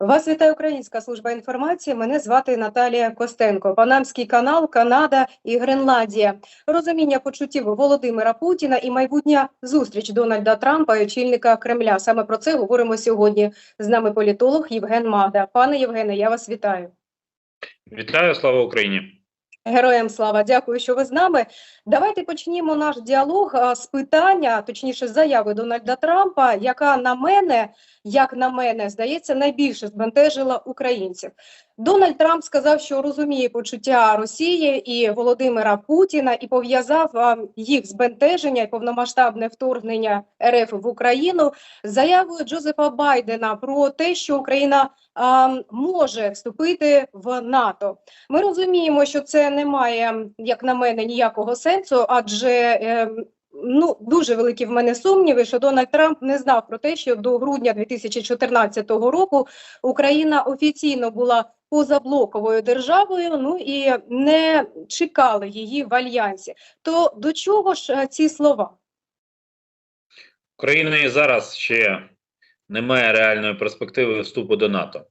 Вас вітає Українська служба інформації. Мене звати Наталія Костенко. Панамський канал, Канада і Гренландія. Розуміння почуттів Володимира Путіна і майбутня зустріч Дональда Трампа і очільника Кремля. Саме про це говоримо сьогодні. З нами політолог Євген Мада. Пане Євгене, я вас вітаю. Вітаю, слава Україні. Героям слава, дякую, що ви з нами. Давайте почнімо наш діалог з питання, точніше, заяви Дональда Трампа, яка на мене, як на мене, здається, найбільше збентежила українців. Дональд Трамп сказав, що розуміє почуття Росії і Володимира Путіна і пов'язав їх збентеження і повномасштабне вторгнення РФ в Україну з заявою Джозефа Байдена про те, що Україна а, може вступити в НАТО. Ми розуміємо, що це не має, як на мене, ніякого сенсу, адже е, ну дуже великі в мене сумніви, що Дональд Трамп не знав про те, що до грудня 2014 року Україна офіційно була позаблоковою державою. Ну і не чекали її в альянсі. То до чого ж е, ці слова? Україна і зараз ще не має реальної перспективи вступу до НАТО.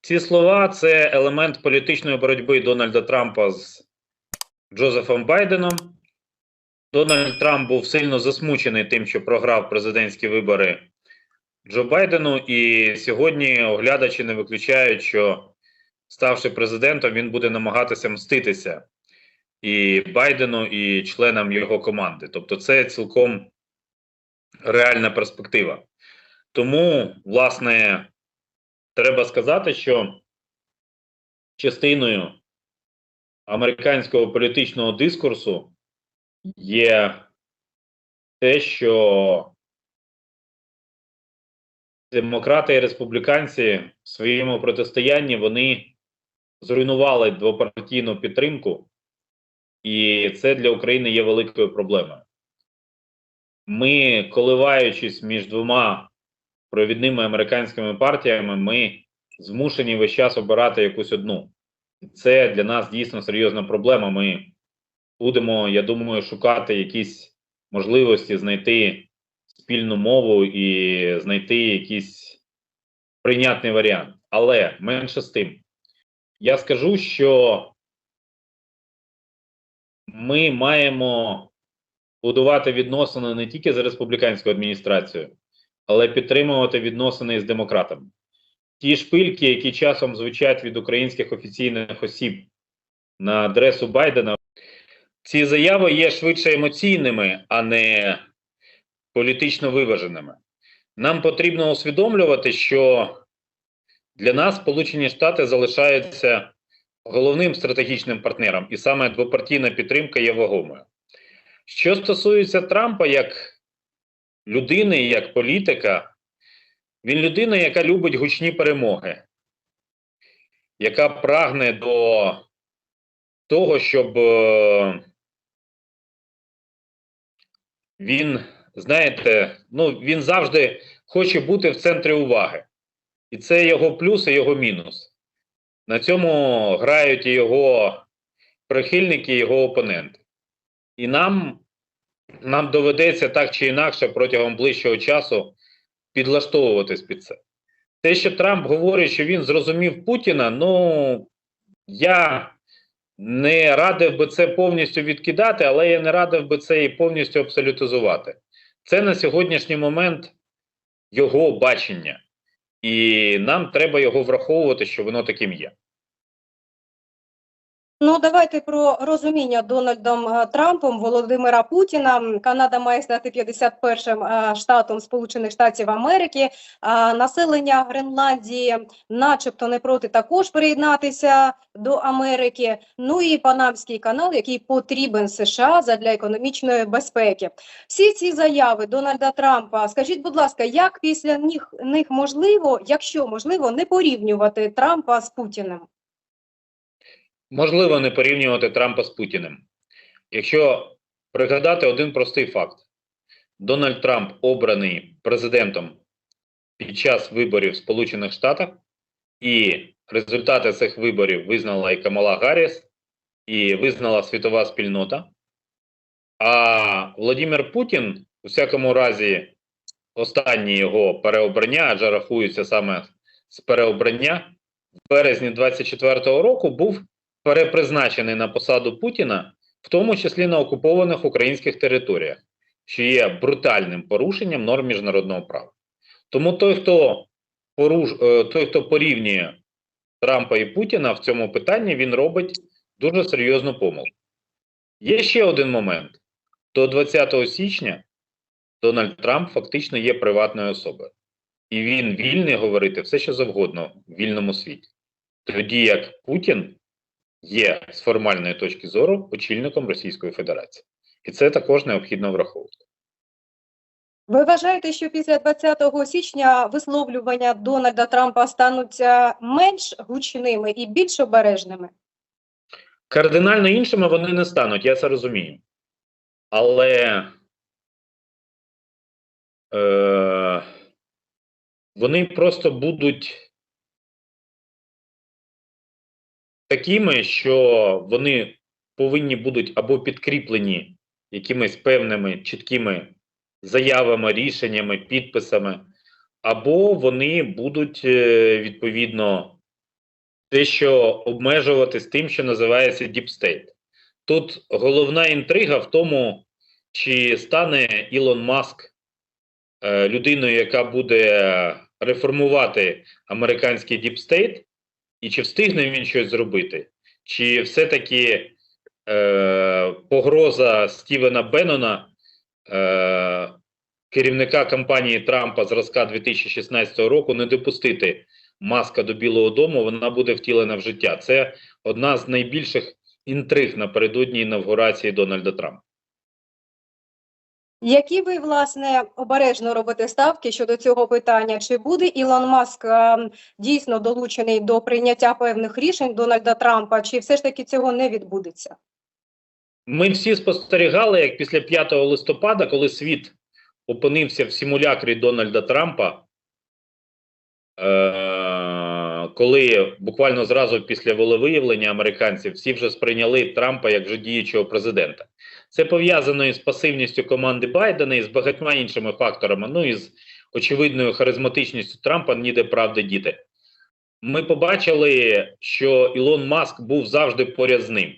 Ці слова це елемент політичної боротьби Дональда Трампа з Джозефом Байденом. Дональд Трамп був сильно засмучений тим, що програв президентські вибори Джо Байдену, і сьогодні оглядачі не виключають, що ставши президентом, він буде намагатися мститися і Байдену, і членам його команди. Тобто, це цілком реальна перспектива. Тому, власне, треба сказати, що частиною американського політичного дискурсу є те, що демократи і республіканці в своєму протистоянні вони зруйнували двопартійну підтримку, і це для України є великою проблемою. Ми, коливаючись між двома провідними американськими партіями, ми змушені весь час обирати якусь одну. Це для нас дійсно серйозна проблема. Ми будемо, я думаю, шукати якісь можливості знайти спільну мову і знайти якийсь прийнятний варіант. Але менше з тим, я скажу, що ми маємо будувати відносини не тільки з республіканською адміністрацією, але підтримувати відносини з демократами. Ті шпильки, які часом звучать від українських офіційних осіб на адресу Байдена, ці заяви є швидше емоційними, а не політично виваженими. Нам потрібно усвідомлювати, що для нас Сполучені Штати залишаються головним стратегічним партнером, і саме двопартійна підтримка є вагомою. Що стосується Трампа як людини, як політика, він людина, яка любить гучні перемоги, яка прагне до того, щоб е, він, знаєте, ну, він завжди хоче бути в центрі уваги. І це його плюс і його мінус. На цьому грають і його прихильники, його опоненти. І нам, нам доведеться так чи інакше протягом ближчого часу підлаштовуватись під це. Те, що Трамп говорить, що він зрозумів Путіна, ну я не радив би це повністю відкидати, але я не радив би це і повністю абсолютизувати. Це на сьогоднішній момент його бачення, і нам треба його враховувати, що воно таким є. Ну, давайте про розуміння Дональдом е, Трампом Володимира Путіна. Канада має стати 51-м е, штатом Сполучених Штатів Америки. А населення Гренландії, начебто, не проти також приєднатися до Америки. Ну і Панамський канал, який потрібен США задля економічної безпеки. Всі ці заяви Дональда Трампа. Скажіть, будь ласка, як після них, них можливо, якщо можливо, не порівнювати Трампа з Путіним? Можливо не порівнювати Трампа з Путіним. Якщо пригадати один простий факт: Дональд Трамп обраний президентом під час виборів в Сполучених Штатах, і результати цих виборів визнала і Камала Гарріс, і визнала світова спільнота. А Володимир Путін, у всякому разі, останнє його переобрання, адже рахується саме з переобрання в березні 24-го року був перепризначений на посаду Путіна, в тому числі на окупованих українських територіях, що є брутальним порушенням норм міжнародного права. Тому той, хто поруш... е, той, хто порівнює Трампа і Путіна в цьому питанні, він робить дуже серйозну помилку. Є ще один момент: до 20 січня Дональд Трамп фактично є приватною особою, і він вільний говорити все, що завгодно в вільному світі. Тоді як Путін є з формальної точки зору очільником Російської Федерації, і це також необхідно враховувати. Ви вважаєте, що після 20 січня висловлювання Дональда Трампа стануть е, менш гучними і більш обережними? Кардинально іншими вони не стануть, я це розумію. Але е, вони просто будуть такими, що вони повинні будуть або підкріплені якимись певними чіткими заявами, рішеннями, підписами, або вони будуть е, відповідно дещо обмежуватись тим, що називається State. Тут головна інтрига в тому, чи стане Ілон Маск е, людиною, яка буде реформувати американський State, і чи встигне він щось зробити, чи все-таки е, погроза Стівена Беннона, е, керівника кампанії Трампа зразка 2016 року, не допустити маска до Білого Дому, вона буде втілена в життя. Це одна з найбільших інтриг напередодні інавгурації Дональда Трампа. Які ви, власне, обережно робите ставки щодо цього питання? Чи буде Ілон Маск е, дійсно долучений до прийняття певних рішень Дональда Трампа, чи все ж таки цього не відбудеться? Ми всі спостерігали, як після 5 листопада, коли світ опинився в симулякрі Дональда Трампа, е- коли буквально зразу після волевиявлення американців всі вже сприйняли Трампа як вже діючого президента. Це пов'язано із пасивністю команди Байдена і з багатьма іншими факторами. Ну і з очевидною харизматичністю Трампа ніде правди діти. Ми побачили, що Ілон Маск був завжди поряд з ним.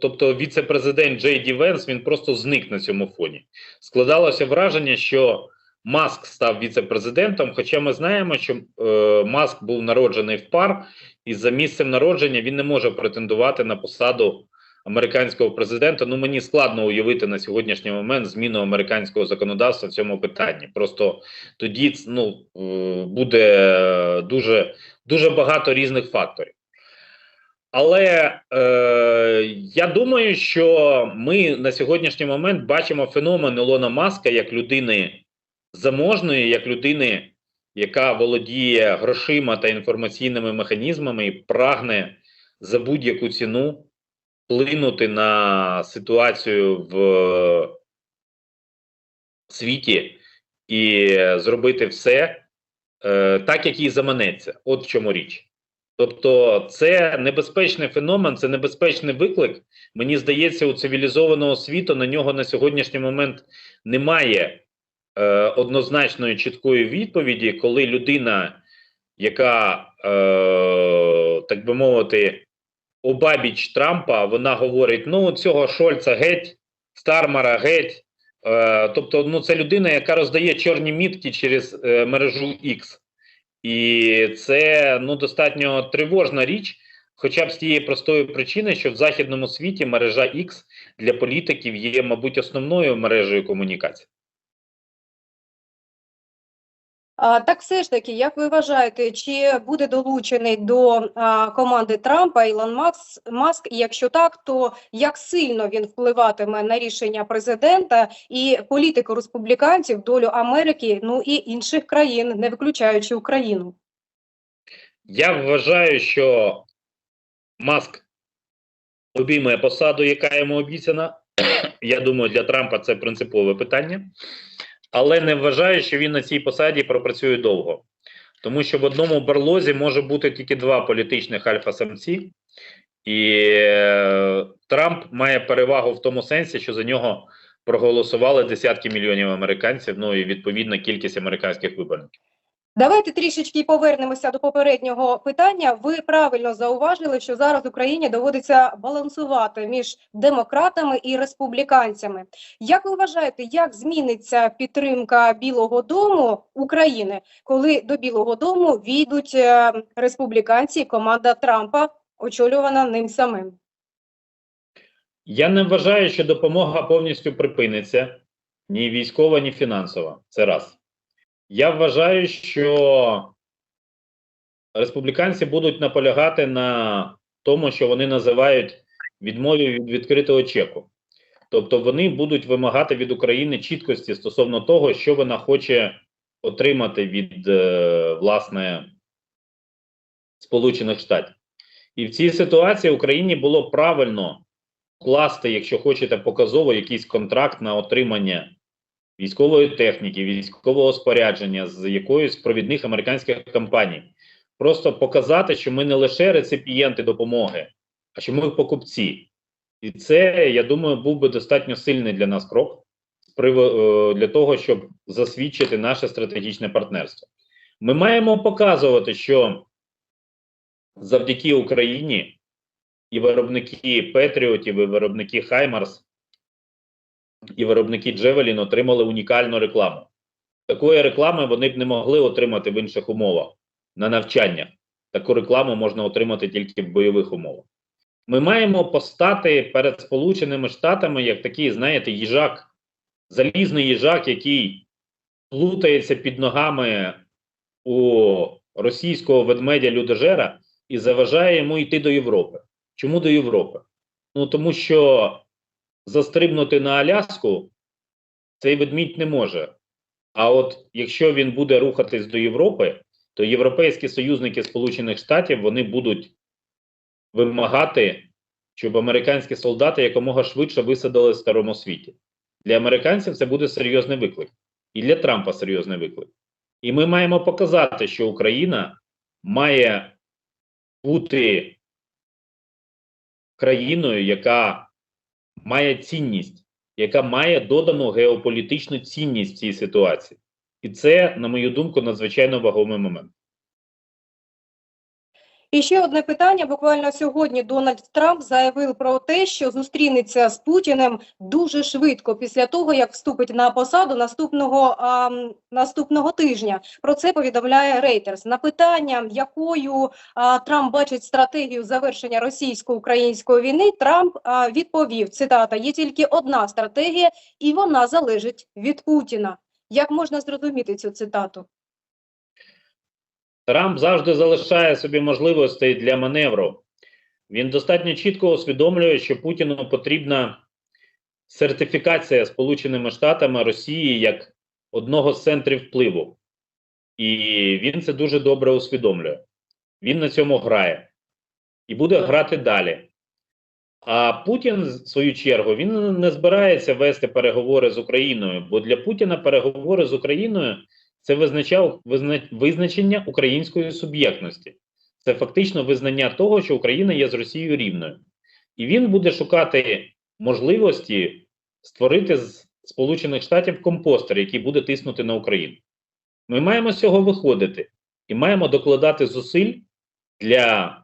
Тобто, віце-президент Джей Ді Венс він просто зник на цьому фоні. Складалося враження, що Маск став віце-президентом, хоча ми знаємо, що е, Маск був народжений в пар, і за місцем народження він не може претендувати на посаду американського президента. Ну мені складно уявити на сьогоднішній момент зміну американського законодавства в цьому питанні. Просто тоді ну, е, буде дуже, дуже багато різних факторів. Але е, я думаю, що ми на сьогоднішній момент бачимо феномен Ілона Маска як людини заможної, як людини, яка володіє грошима та інформаційними механізмами і прагне за будь-яку ціну вплинути на ситуацію в світі і зробити все е, так, як їй заманеться. От в чому річ. Тобто, це небезпечний феномен, це небезпечний виклик. Мені здається, у цивілізованого світу на нього на сьогоднішній момент немає е, однозначної чіткої відповіді, коли людина, яка, е, так би мовити, обабіч Трампа, вона говорить: ну, цього Шольца геть, Стармара геть. Е, тобто, ну, це людина, яка роздає чорні мітки через е, мережу X. І це ну достатньо тривожна річ, хоча б з тієї простої причини, що в західному світі мережа X для політиків є, мабуть, основною мережею комунікації. Так все ж таки, як ви вважаєте, чи буде долучений до команди Трампа Ілон Макс, Маск? Якщо так, то як сильно він впливатиме на рішення президента і політику республіканців, долю Америки, ну і інших країн, не виключаючи Україну? Я вважаю, що Маск обійме посаду, яка йому обіцяна. Я думаю, для Трампа це принципове питання. Але не вважаю, що він на цій посаді пропрацює довго. Тому що в одному барлозі може бути тільки два політичних альфа-самці, і е, Трамп має перевагу в тому сенсі, що за нього проголосували десятки мільйонів американців, ну і відповідна кількість американських виборників. Давайте трішечки повернемося до попереднього питання. Ви правильно зауважили, що зараз Україні доводиться балансувати між демократами і республіканцями. Як ви вважаєте, як зміниться підтримка Білого Дому України, коли до Білого Дому війдуть е, республіканці і команда Трампа, очолювана ним самим? Я не вважаю, що допомога повністю припиниться ні військова, ні фінансова. Це раз. Я вважаю, що республіканці будуть наполягати на тому, що вони називають відмовою від відкритого чеку. Тобто вони будуть вимагати від України чіткості стосовно того, що вона хоче отримати від е, власне Сполучених Штатів. І в цій ситуації Україні було правильно вкласти, якщо хочете, показово якийсь контракт на отримання військової техніки, військового спорядження з якоїсь провідних американських компаній. Просто показати, що ми не лише реципієнти допомоги, а що ми покупці. І це, я думаю, був би достатньо сильний для нас крок е, для того, щоб засвідчити наше стратегічне партнерство. Ми маємо показувати, що завдяки Україні і виробники Петріотів, і виробники Хаймарс, і виробники Джевелін отримали унікальну рекламу. Такої реклами вони б не могли отримати в інших умовах на навчаннях. Таку рекламу можна отримати тільки в бойових умовах. Ми маємо постати перед Сполученими Штатами як такий, знаєте, їжак, залізний їжак, який плутається під ногами у російського ведмедя людожера і заважає йому йти до Європи. Чому до Європи? Ну тому що застрибнути на Аляску цей ведмідь не може. А от якщо він буде рухатись до Європи, то європейські союзники Сполучених Штатів вони будуть вимагати, щоб американські солдати якомога швидше висадили в старому світі. Для американців це буде серйозний виклик, і для Трампа серйозний виклик. І ми маємо показати, що Україна має бути країною, яка має цінність, яка має додану геополітичну цінність в цій ситуації. І це, на мою думку, надзвичайно вагомий момент. І ще одне питання. Буквально сьогодні Дональд Трамп заявив про те, що зустрінеться з Путіним дуже швидко після того, як вступить на посаду наступного а, наступного тижня. Про це повідомляє Reuters. На питання, якою а, Трамп бачить стратегію завершення російсько-української війни, Трамп а, відповів: цитата: є тільки одна стратегія, і вона залежить від Путіна. Як можна зрозуміти цю цитату? Трамп завжди залишає собі можливостей для маневру. Він достатньо чітко усвідомлює, що Путіну потрібна сертифікація Сполученими Штатами Росії як одного з центрів впливу. І він це дуже добре усвідомлює. Він на цьому грає і буде грати далі. А Путін, в свою чергу, він не збирається вести переговори з Україною, бо для Путіна переговори з Україною це визначав визна- визначення української суб'єктності. Це фактично визнання того, що Україна є з Росією рівною. І він буде шукати можливості створити з Сполучених Штатів компостер, який буде тиснути на Україну. Ми маємо з цього виходити і маємо докладати зусиль для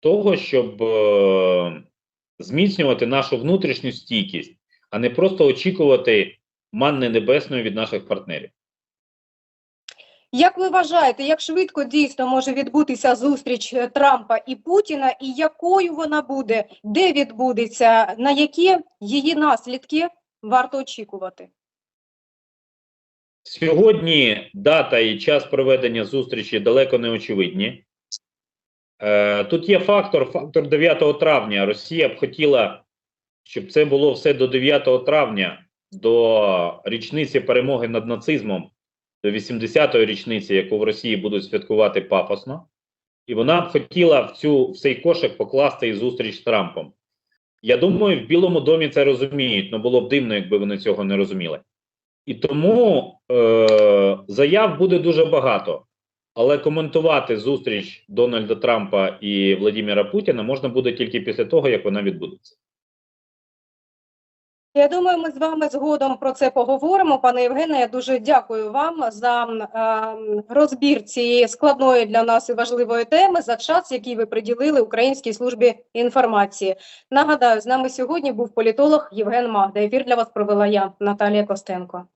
того, щоб е, зміцнювати нашу внутрішню стійкість, а не просто очікувати манни небесної від наших партнерів. Як ви вважаєте, як швидко дійсно може відбутися зустріч е, Трампа і Путіна, і якою вона буде, де відбудеться, на які її наслідки варто очікувати? Сьогодні дата і час проведення зустрічі далеко не очевидні. Е, тут є фактор, фактор 9 травня. Росія б хотіла, щоб це було все до 9 травня, до річниці перемоги над нацизмом, 80-ї річниці, яку в Росії будуть святкувати пафосно. І вона б хотіла в цю в цей кошик покласти і зустріч з Трампом. Я думаю, в Білому домі це розуміють, але було б дивно, якби вони цього не розуміли. І тому е, заяв буде дуже багато. Але коментувати зустріч Дональда Трампа і Владимира Путіна можна буде тільки після того, як вона відбудеться. Я думаю, ми з вами згодом про це поговоримо. Пане Євгене, я дуже дякую вам за е, розбір цієї складної для нас і важливої теми, за час, який ви приділили Українській службі інформації. Нагадаю, з нами сьогодні був політолог Євген Магда. Ефір для вас провела я, Наталія Костенко.